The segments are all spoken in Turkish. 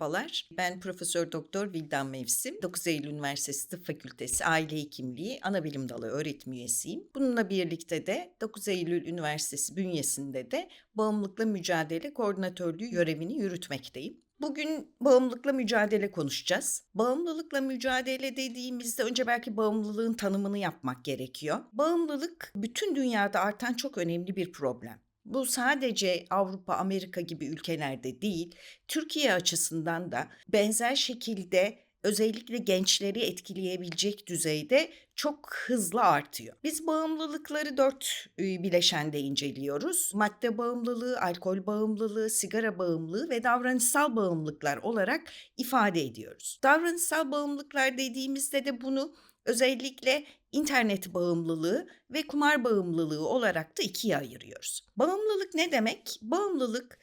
Merhabalar. Ben Profesör Doktor Vildan Mevsim. 9 Eylül Üniversitesi Tıp Fakültesi Aile Hekimliği Anabilim Dalı öğretim üyesiyim. Bununla birlikte de 9 Eylül Üniversitesi bünyesinde de bağımlılıkla mücadele koordinatörlüğü görevini yürütmekteyim. Bugün bağımlılıkla mücadele konuşacağız. Bağımlılıkla mücadele dediğimizde önce belki bağımlılığın tanımını yapmak gerekiyor. Bağımlılık bütün dünyada artan çok önemli bir problem. Bu sadece Avrupa, Amerika gibi ülkelerde değil, Türkiye açısından da benzer şekilde özellikle gençleri etkileyebilecek düzeyde çok hızlı artıyor. Biz bağımlılıkları dört e, bileşende inceliyoruz. Madde bağımlılığı, alkol bağımlılığı, sigara bağımlılığı ve davranışsal bağımlılıklar olarak ifade ediyoruz. Davranışsal bağımlılıklar dediğimizde de bunu özellikle internet bağımlılığı ve kumar bağımlılığı olarak da ikiye ayırıyoruz. Bağımlılık ne demek? Bağımlılık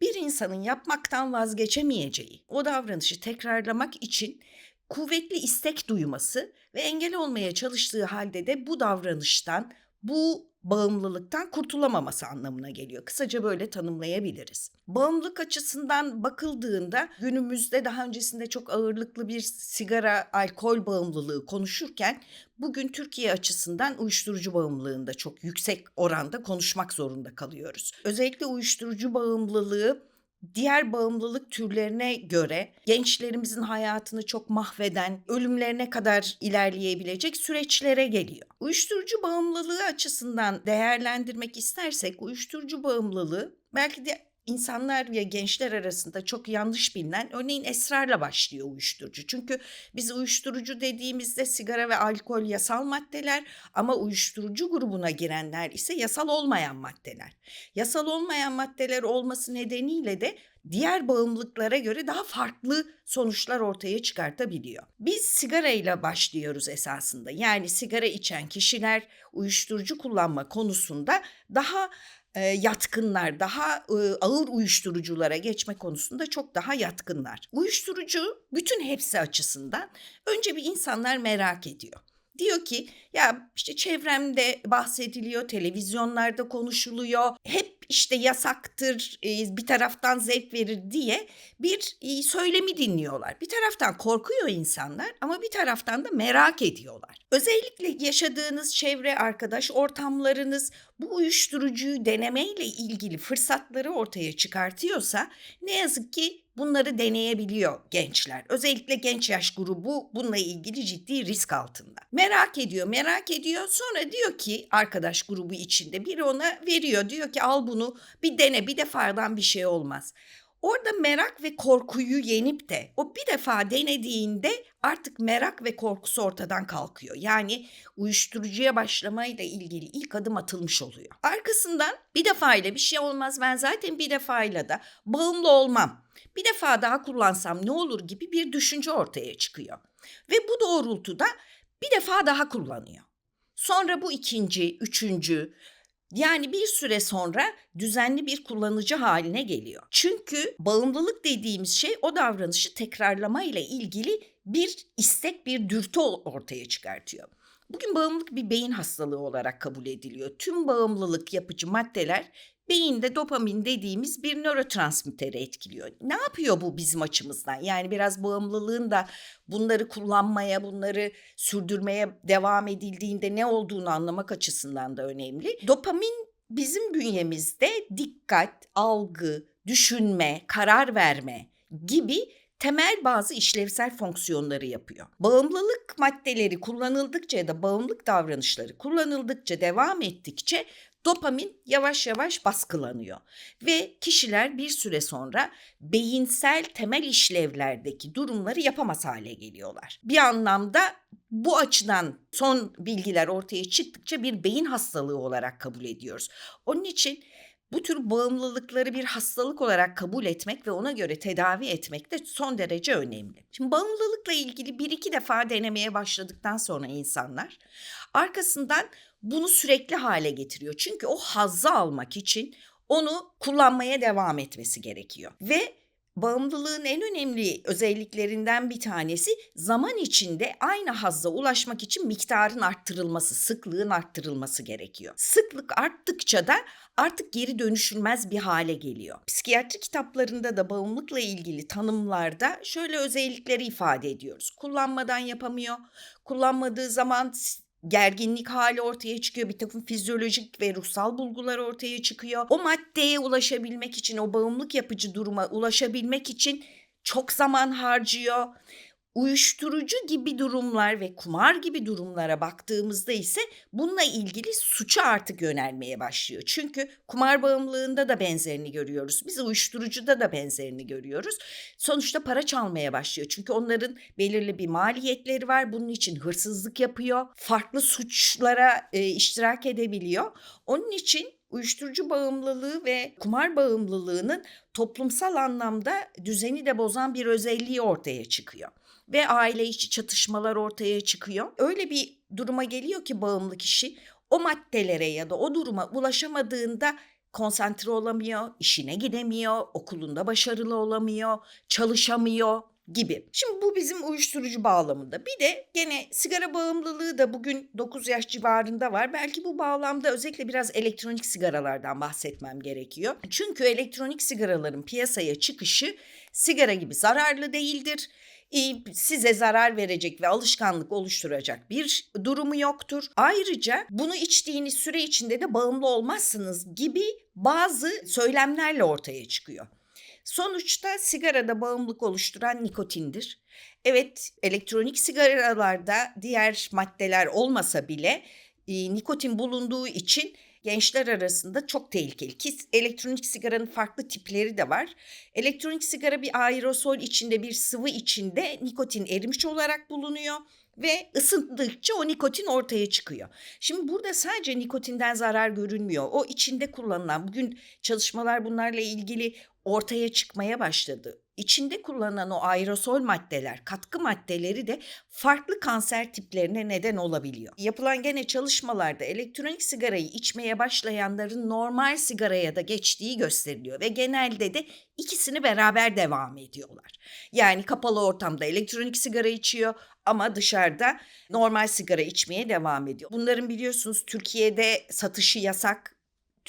bir insanın yapmaktan vazgeçemeyeceği, o davranışı tekrarlamak için kuvvetli istek duyması ve engel olmaya çalıştığı halde de bu davranıştan, bu bağımlılıktan kurtulamaması anlamına geliyor. Kısaca böyle tanımlayabiliriz. Bağımlılık açısından bakıldığında günümüzde daha öncesinde çok ağırlıklı bir sigara, alkol bağımlılığı konuşurken bugün Türkiye açısından uyuşturucu bağımlılığında çok yüksek oranda konuşmak zorunda kalıyoruz. Özellikle uyuşturucu bağımlılığı diğer bağımlılık türlerine göre gençlerimizin hayatını çok mahveden, ölümlerine kadar ilerleyebilecek süreçlere geliyor. Uyuşturucu bağımlılığı açısından değerlendirmek istersek uyuşturucu bağımlılığı belki de insanlar ve gençler arasında çok yanlış bilinen örneğin esrarla başlıyor uyuşturucu. Çünkü biz uyuşturucu dediğimizde sigara ve alkol yasal maddeler ama uyuşturucu grubuna girenler ise yasal olmayan maddeler. Yasal olmayan maddeler olması nedeniyle de diğer bağımlılıklara göre daha farklı sonuçlar ortaya çıkartabiliyor. Biz sigarayla başlıyoruz esasında. Yani sigara içen kişiler uyuşturucu kullanma konusunda daha e, yatkınlar, daha e, ağır uyuşturuculara geçme konusunda çok daha yatkınlar. Uyuşturucu bütün hepsi açısından önce bir insanlar merak ediyor. Diyor ki ya işte çevremde bahsediliyor, televizyonlarda konuşuluyor. Hep işte yasaktır, bir taraftan zevk verir diye bir söylemi dinliyorlar. Bir taraftan korkuyor insanlar ama bir taraftan da merak ediyorlar. Özellikle yaşadığınız çevre, arkadaş ortamlarınız bu uyuşturucuyu denemeyle ilgili fırsatları ortaya çıkartıyorsa ne yazık ki bunları deneyebiliyor gençler. Özellikle genç yaş grubu bununla ilgili ciddi risk altında. Merak ediyor, merak ediyor. Sonra diyor ki arkadaş grubu içinde biri ona veriyor. Diyor ki al bunu bir dene bir defadan bir şey olmaz. Orada merak ve korkuyu yenip de o bir defa denediğinde artık merak ve korkusu ortadan kalkıyor. Yani uyuşturucuya başlamayla ilgili ilk adım atılmış oluyor. Arkasından bir defa ile bir şey olmaz ben zaten bir defa ile de bağımlı olmam. Bir defa daha kullansam ne olur gibi bir düşünce ortaya çıkıyor. Ve bu doğrultuda bir defa daha kullanıyor. Sonra bu ikinci, üçüncü, yani bir süre sonra düzenli bir kullanıcı haline geliyor. Çünkü bağımlılık dediğimiz şey o davranışı tekrarlama ile ilgili bir istek, bir dürtü ortaya çıkartıyor. Bugün bağımlılık bir beyin hastalığı olarak kabul ediliyor. Tüm bağımlılık yapıcı maddeler beyinde dopamin dediğimiz bir nörotransmitteri etkiliyor. Ne yapıyor bu bizim açımızdan? Yani biraz bağımlılığın da bunları kullanmaya, bunları sürdürmeye devam edildiğinde ne olduğunu anlamak açısından da önemli. Dopamin bizim bünyemizde dikkat, algı, düşünme, karar verme gibi temel bazı işlevsel fonksiyonları yapıyor. Bağımlılık maddeleri kullanıldıkça ya da bağımlılık davranışları kullanıldıkça devam ettikçe dopamin yavaş yavaş baskılanıyor ve kişiler bir süre sonra beyinsel temel işlevlerdeki durumları yapamaz hale geliyorlar. Bir anlamda bu açıdan son bilgiler ortaya çıktıkça bir beyin hastalığı olarak kabul ediyoruz. Onun için bu tür bağımlılıkları bir hastalık olarak kabul etmek ve ona göre tedavi etmek de son derece önemli. Şimdi bağımlılıkla ilgili bir iki defa denemeye başladıktan sonra insanlar arkasından bunu sürekli hale getiriyor. Çünkü o hazzı almak için onu kullanmaya devam etmesi gerekiyor. Ve Bağımlılığın en önemli özelliklerinden bir tanesi zaman içinde aynı hazza ulaşmak için miktarın arttırılması, sıklığın arttırılması gerekiyor. Sıklık arttıkça da artık geri dönüşülmez bir hale geliyor. Psikiyatri kitaplarında da bağımlılıkla ilgili tanımlarda şöyle özellikleri ifade ediyoruz. Kullanmadan yapamıyor, kullanmadığı zaman gerginlik hali ortaya çıkıyor. Bir takım fizyolojik ve ruhsal bulgular ortaya çıkıyor. O maddeye ulaşabilmek için, o bağımlılık yapıcı duruma ulaşabilmek için çok zaman harcıyor. Uyuşturucu gibi durumlar ve kumar gibi durumlara baktığımızda ise bununla ilgili suça artık yönelmeye başlıyor. Çünkü kumar bağımlılığında da benzerini görüyoruz. Biz uyuşturucuda da benzerini görüyoruz. Sonuçta para çalmaya başlıyor. Çünkü onların belirli bir maliyetleri var. Bunun için hırsızlık yapıyor. Farklı suçlara e, iştirak edebiliyor. Onun için uyuşturucu bağımlılığı ve kumar bağımlılığının toplumsal anlamda düzeni de bozan bir özelliği ortaya çıkıyor ve aile içi çatışmalar ortaya çıkıyor. Öyle bir duruma geliyor ki bağımlı kişi o maddelere ya da o duruma ulaşamadığında konsantre olamıyor, işine gidemiyor, okulunda başarılı olamıyor, çalışamıyor gibi. Şimdi bu bizim uyuşturucu bağlamında. Bir de gene sigara bağımlılığı da bugün 9 yaş civarında var. Belki bu bağlamda özellikle biraz elektronik sigaralardan bahsetmem gerekiyor. Çünkü elektronik sigaraların piyasaya çıkışı sigara gibi zararlı değildir size zarar verecek ve alışkanlık oluşturacak bir durumu yoktur. Ayrıca bunu içtiğiniz süre içinde de bağımlı olmazsınız gibi bazı söylemlerle ortaya çıkıyor. Sonuçta sigarada bağımlılık oluşturan nikotindir. Evet, elektronik sigaralarda diğer maddeler olmasa bile e, nikotin bulunduğu için gençler arasında çok tehlikeli. Ki elektronik sigaranın farklı tipleri de var. Elektronik sigara bir aerosol içinde bir sıvı içinde nikotin erimiş olarak bulunuyor ve ısındıkça o nikotin ortaya çıkıyor. Şimdi burada sadece nikotinden zarar görünmüyor. O içinde kullanılan bugün çalışmalar bunlarla ilgili ortaya çıkmaya başladı. İçinde kullanılan o aerosol maddeler, katkı maddeleri de farklı kanser tiplerine neden olabiliyor. Yapılan gene çalışmalarda elektronik sigarayı içmeye başlayanların normal sigaraya da geçtiği gösteriliyor ve genelde de ikisini beraber devam ediyorlar. Yani kapalı ortamda elektronik sigara içiyor ama dışarıda normal sigara içmeye devam ediyor. Bunların biliyorsunuz Türkiye'de satışı yasak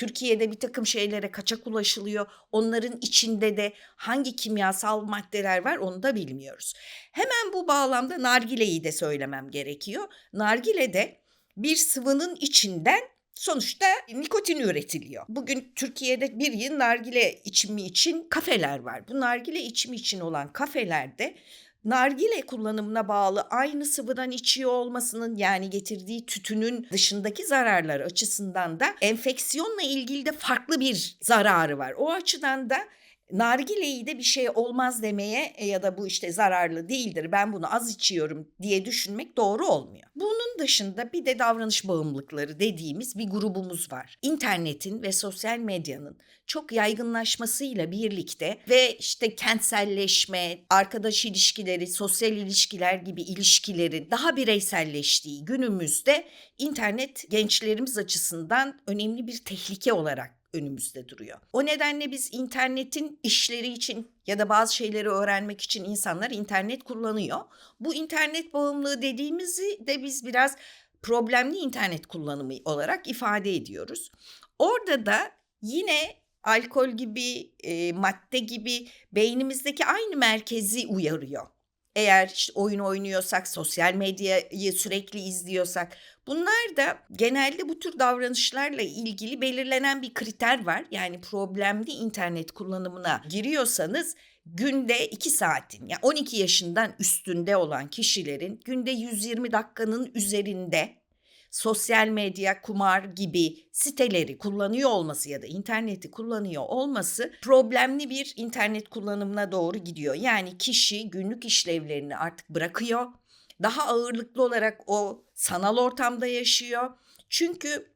Türkiye'de bir takım şeylere kaçak ulaşılıyor. Onların içinde de hangi kimyasal maddeler var onu da bilmiyoruz. Hemen bu bağlamda nargileyi de söylemem gerekiyor. Nargile de bir sıvının içinden sonuçta nikotin üretiliyor. Bugün Türkiye'de bir yıl nargile içimi için kafeler var. Bu nargile içimi için olan kafelerde nargile kullanımına bağlı aynı sıvıdan içiyor olmasının yani getirdiği tütünün dışındaki zararlar açısından da enfeksiyonla ilgili de farklı bir zararı var. O açıdan da nargileyi de bir şey olmaz demeye e, ya da bu işte zararlı değildir ben bunu az içiyorum diye düşünmek doğru olmuyor. Bunun dışında bir de davranış bağımlılıkları dediğimiz bir grubumuz var. İnternetin ve sosyal medyanın çok yaygınlaşmasıyla birlikte ve işte kentselleşme, arkadaş ilişkileri, sosyal ilişkiler gibi ilişkilerin daha bireyselleştiği günümüzde internet gençlerimiz açısından önemli bir tehlike olarak önümüzde duruyor. O nedenle biz internetin işleri için ya da bazı şeyleri öğrenmek için insanlar internet kullanıyor. Bu internet bağımlılığı dediğimizi de biz biraz problemli internet kullanımı olarak ifade ediyoruz. Orada da yine alkol gibi, e, madde gibi beynimizdeki aynı merkezi uyarıyor. Eğer işte oyun oynuyorsak, sosyal medyayı sürekli izliyorsak bunlar da genelde bu tür davranışlarla ilgili belirlenen bir kriter var. Yani problemli internet kullanımına giriyorsanız günde 2 saatin yani 12 yaşından üstünde olan kişilerin günde 120 dakikanın üzerinde sosyal medya, kumar gibi siteleri kullanıyor olması ya da interneti kullanıyor olması problemli bir internet kullanımına doğru gidiyor. Yani kişi günlük işlevlerini artık bırakıyor. Daha ağırlıklı olarak o sanal ortamda yaşıyor. Çünkü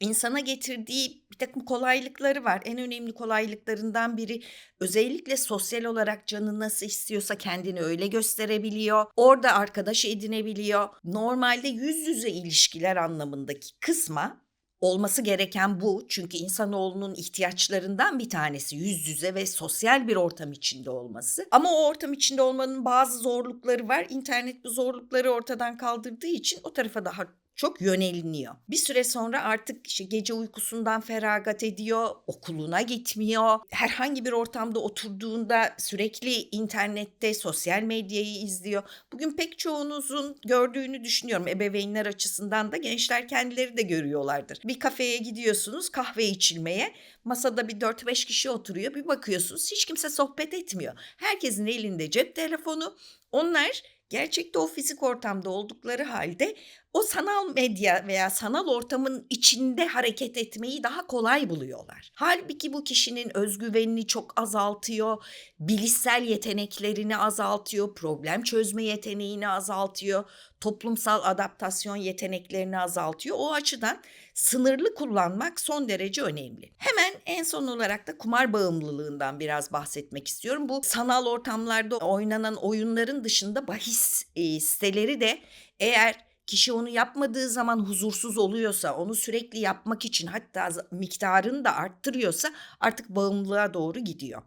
insana getirdiği bir takım kolaylıkları var. En önemli kolaylıklarından biri özellikle sosyal olarak canı nasıl istiyorsa kendini öyle gösterebiliyor. Orada arkadaş edinebiliyor. Normalde yüz yüze ilişkiler anlamındaki kısma olması gereken bu. Çünkü insanoğlunun ihtiyaçlarından bir tanesi yüz yüze ve sosyal bir ortam içinde olması. Ama o ortam içinde olmanın bazı zorlukları var. İnternet bu zorlukları ortadan kaldırdığı için o tarafa daha çok yöneliniyor. Bir süre sonra artık işte gece uykusundan feragat ediyor, okuluna gitmiyor. Herhangi bir ortamda oturduğunda sürekli internette sosyal medyayı izliyor. Bugün pek çoğunuzun gördüğünü düşünüyorum ebeveynler açısından da gençler kendileri de görüyorlardır. Bir kafeye gidiyorsunuz kahve içilmeye. Masada bir 4-5 kişi oturuyor. Bir bakıyorsunuz hiç kimse sohbet etmiyor. Herkesin elinde cep telefonu. Onlar gerçekte o fizik ortamda oldukları halde o sanal medya veya sanal ortamın içinde hareket etmeyi daha kolay buluyorlar. Halbuki bu kişinin özgüvenini çok azaltıyor, bilişsel yeteneklerini azaltıyor, problem çözme yeteneğini azaltıyor, toplumsal adaptasyon yeteneklerini azaltıyor. O açıdan sınırlı kullanmak son derece önemli. Hemen en son olarak da kumar bağımlılığından biraz bahsetmek istiyorum. Bu sanal ortamlarda oynanan oyunların dışında bahis e, siteleri de eğer kişi onu yapmadığı zaman huzursuz oluyorsa, onu sürekli yapmak için hatta miktarını da arttırıyorsa artık bağımlılığa doğru gidiyor.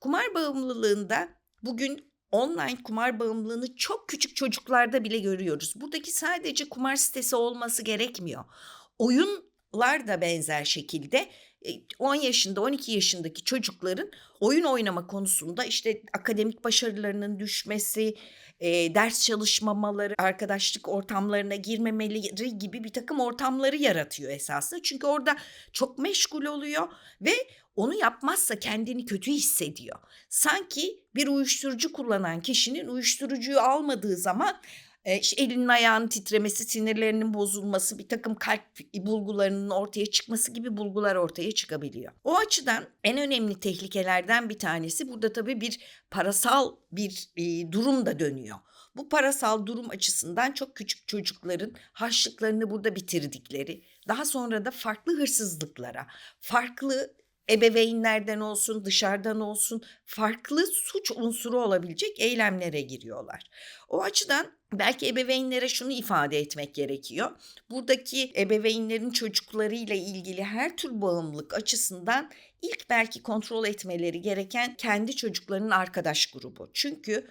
Kumar bağımlılığında bugün online kumar bağımlılığını çok küçük çocuklarda bile görüyoruz. Buradaki sadece kumar sitesi olması gerekmiyor. Oyunlar da benzer şekilde 10 yaşında 12 yaşındaki çocukların oyun oynama konusunda işte akademik başarılarının düşmesi, e, ders çalışmamaları, arkadaşlık ortamlarına girmemeleri gibi bir takım ortamları yaratıyor esasında. Çünkü orada çok meşgul oluyor ve onu yapmazsa kendini kötü hissediyor. Sanki bir uyuşturucu kullanan kişinin uyuşturucuyu almadığı zaman e, işte elinin ayağının titremesi, sinirlerinin bozulması, bir takım kalp bulgularının ortaya çıkması gibi bulgular ortaya çıkabiliyor. O açıdan en önemli tehlikelerden bir tanesi burada tabii bir parasal bir durum da dönüyor. Bu parasal durum açısından çok küçük çocukların harçlıklarını burada bitirdikleri, daha sonra da farklı hırsızlıklara, farklı ebeveynlerden olsun, dışarıdan olsun farklı suç unsuru olabilecek eylemlere giriyorlar. O açıdan belki ebeveynlere şunu ifade etmek gerekiyor. Buradaki ebeveynlerin çocuklarıyla ilgili her tür bağımlılık açısından ilk belki kontrol etmeleri gereken kendi çocuklarının arkadaş grubu. Çünkü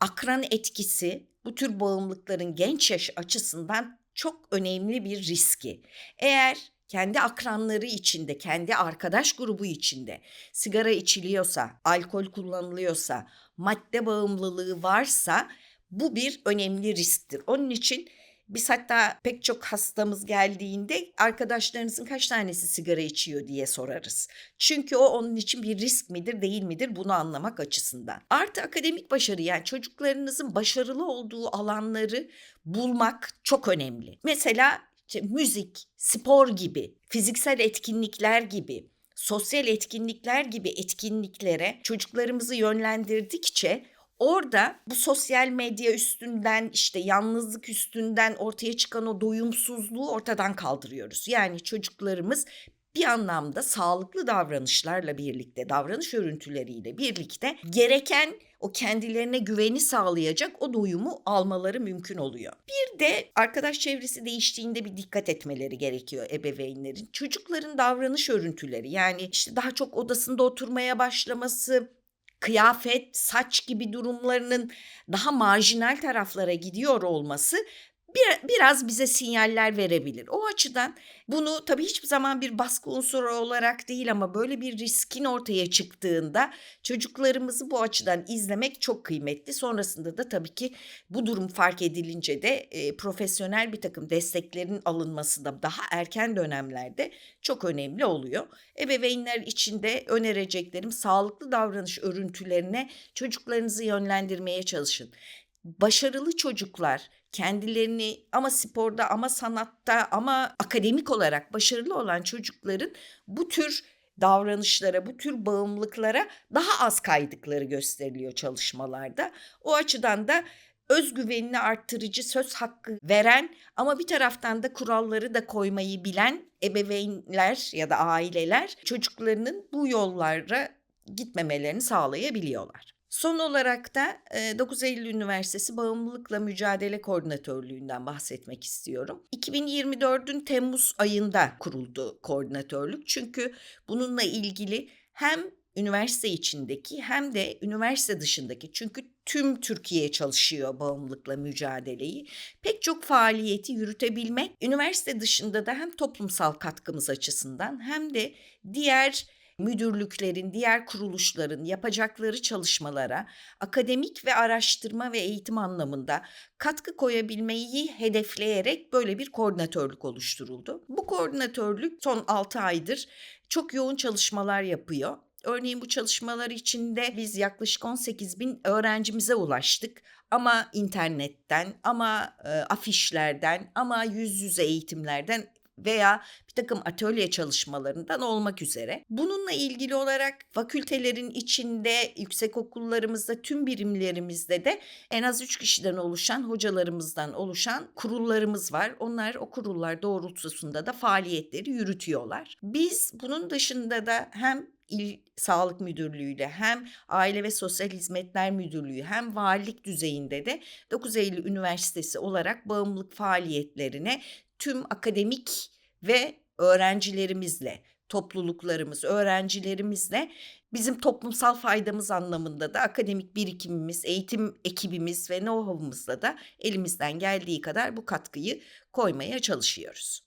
akran etkisi bu tür bağımlılıkların genç yaş açısından çok önemli bir riski. Eğer kendi akranları içinde, kendi arkadaş grubu içinde sigara içiliyorsa, alkol kullanılıyorsa, madde bağımlılığı varsa bu bir önemli risktir. Onun için biz hatta pek çok hastamız geldiğinde arkadaşlarınızın kaç tanesi sigara içiyor diye sorarız. Çünkü o onun için bir risk midir değil midir bunu anlamak açısından. Artı akademik başarı yani çocuklarınızın başarılı olduğu alanları bulmak çok önemli. Mesela işte müzik, spor gibi, fiziksel etkinlikler gibi, sosyal etkinlikler gibi etkinliklere çocuklarımızı yönlendirdikçe orada bu sosyal medya üstünden işte yalnızlık üstünden ortaya çıkan o doyumsuzluğu ortadan kaldırıyoruz. Yani çocuklarımız bir anlamda sağlıklı davranışlarla birlikte, davranış örüntüleriyle birlikte gereken o kendilerine güveni sağlayacak o doyumu almaları mümkün oluyor. Bir de arkadaş çevresi değiştiğinde bir dikkat etmeleri gerekiyor ebeveynlerin. Çocukların davranış örüntüleri yani işte daha çok odasında oturmaya başlaması, kıyafet, saç gibi durumlarının daha marjinal taraflara gidiyor olması bir, biraz bize sinyaller verebilir. O açıdan bunu tabii hiçbir zaman bir baskı unsuru olarak değil ama böyle bir riskin ortaya çıktığında çocuklarımızı bu açıdan izlemek çok kıymetli. Sonrasında da tabii ki bu durum fark edilince de e, profesyonel bir takım desteklerin alınması da daha erken dönemlerde çok önemli oluyor. Ebeveynler için de önereceklerim sağlıklı davranış örüntülerine çocuklarınızı yönlendirmeye çalışın. Başarılı çocuklar kendilerini ama sporda ama sanatta ama akademik olarak başarılı olan çocukların bu tür davranışlara, bu tür bağımlılıklara daha az kaydıkları gösteriliyor çalışmalarda. O açıdan da özgüvenini arttırıcı söz hakkı veren ama bir taraftan da kuralları da koymayı bilen ebeveynler ya da aileler çocuklarının bu yollara gitmemelerini sağlayabiliyorlar. Son olarak da e, 9 Eylül Üniversitesi Bağımlılıkla Mücadele Koordinatörlüğü'nden bahsetmek istiyorum. 2024'ün Temmuz ayında kuruldu koordinatörlük. Çünkü bununla ilgili hem üniversite içindeki hem de üniversite dışındaki çünkü tüm Türkiye çalışıyor bağımlılıkla mücadeleyi. Pek çok faaliyeti yürütebilmek üniversite dışında da hem toplumsal katkımız açısından hem de diğer müdürlüklerin, diğer kuruluşların yapacakları çalışmalara akademik ve araştırma ve eğitim anlamında katkı koyabilmeyi hedefleyerek böyle bir koordinatörlük oluşturuldu. Bu koordinatörlük son 6 aydır çok yoğun çalışmalar yapıyor. Örneğin bu çalışmalar içinde biz yaklaşık 18 bin öğrencimize ulaştık. Ama internetten, ama e, afişlerden, ama yüz yüze eğitimlerden veya bir takım atölye çalışmalarından olmak üzere. Bununla ilgili olarak fakültelerin içinde, yüksek okullarımızda, tüm birimlerimizde de en az 3 kişiden oluşan, hocalarımızdan oluşan kurullarımız var. Onlar o kurullar doğrultusunda da faaliyetleri yürütüyorlar. Biz bunun dışında da hem İl Sağlık Müdürlüğü'yle hem Aile ve Sosyal Hizmetler Müdürlüğü hem valilik düzeyinde de 9 Eylül Üniversitesi olarak bağımlılık faaliyetlerine tüm akademik ve öğrencilerimizle, topluluklarımız, öğrencilerimizle bizim toplumsal faydamız anlamında da akademik birikimimiz, eğitim ekibimiz ve know-how'ımızla da elimizden geldiği kadar bu katkıyı koymaya çalışıyoruz.